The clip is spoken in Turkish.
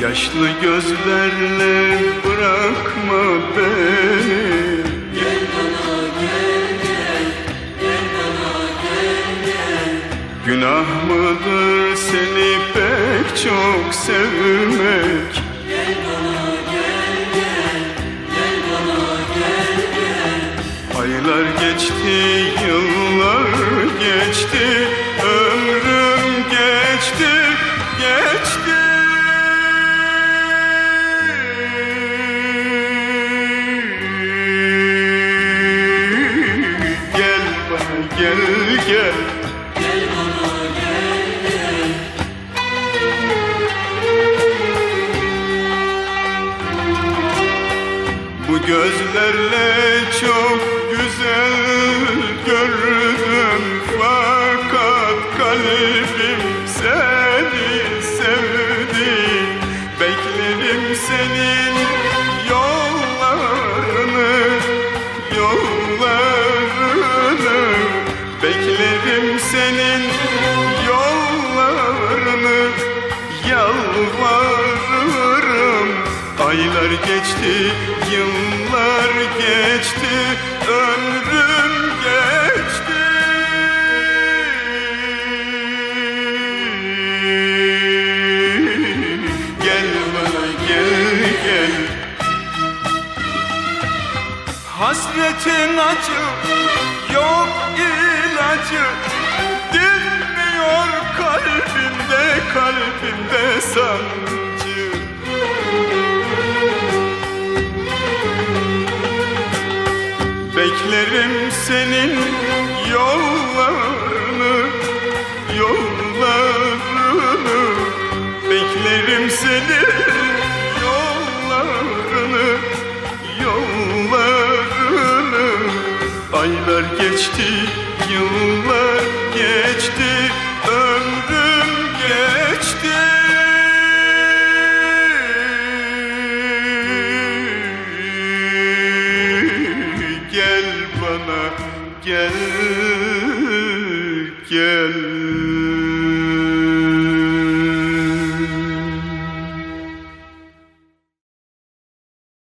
Yaşlı gözlerle bırakma beni Günah mıdır seni pek çok sevmek Aylar geçti, yıllar geçti, ömrüm geçti, geçti. Gözlerle çok güzel gördüm. Fakat kalbim seni sevdi. Beklerim senin yollarını Yollarını. Beklerim senin yollarını Yalvarırım Aylar geçti, yıllar geçti, ömrüm geçti. Gel bana gel gel. Hasretin acı, yok ilacı. Dinmiyor kalbimde, kalbimde sancı. Beklerim senin yollarını, yollarını. Beklerim senin yollarını, yollarını. Aylar geçti, yıllar bana gel gel.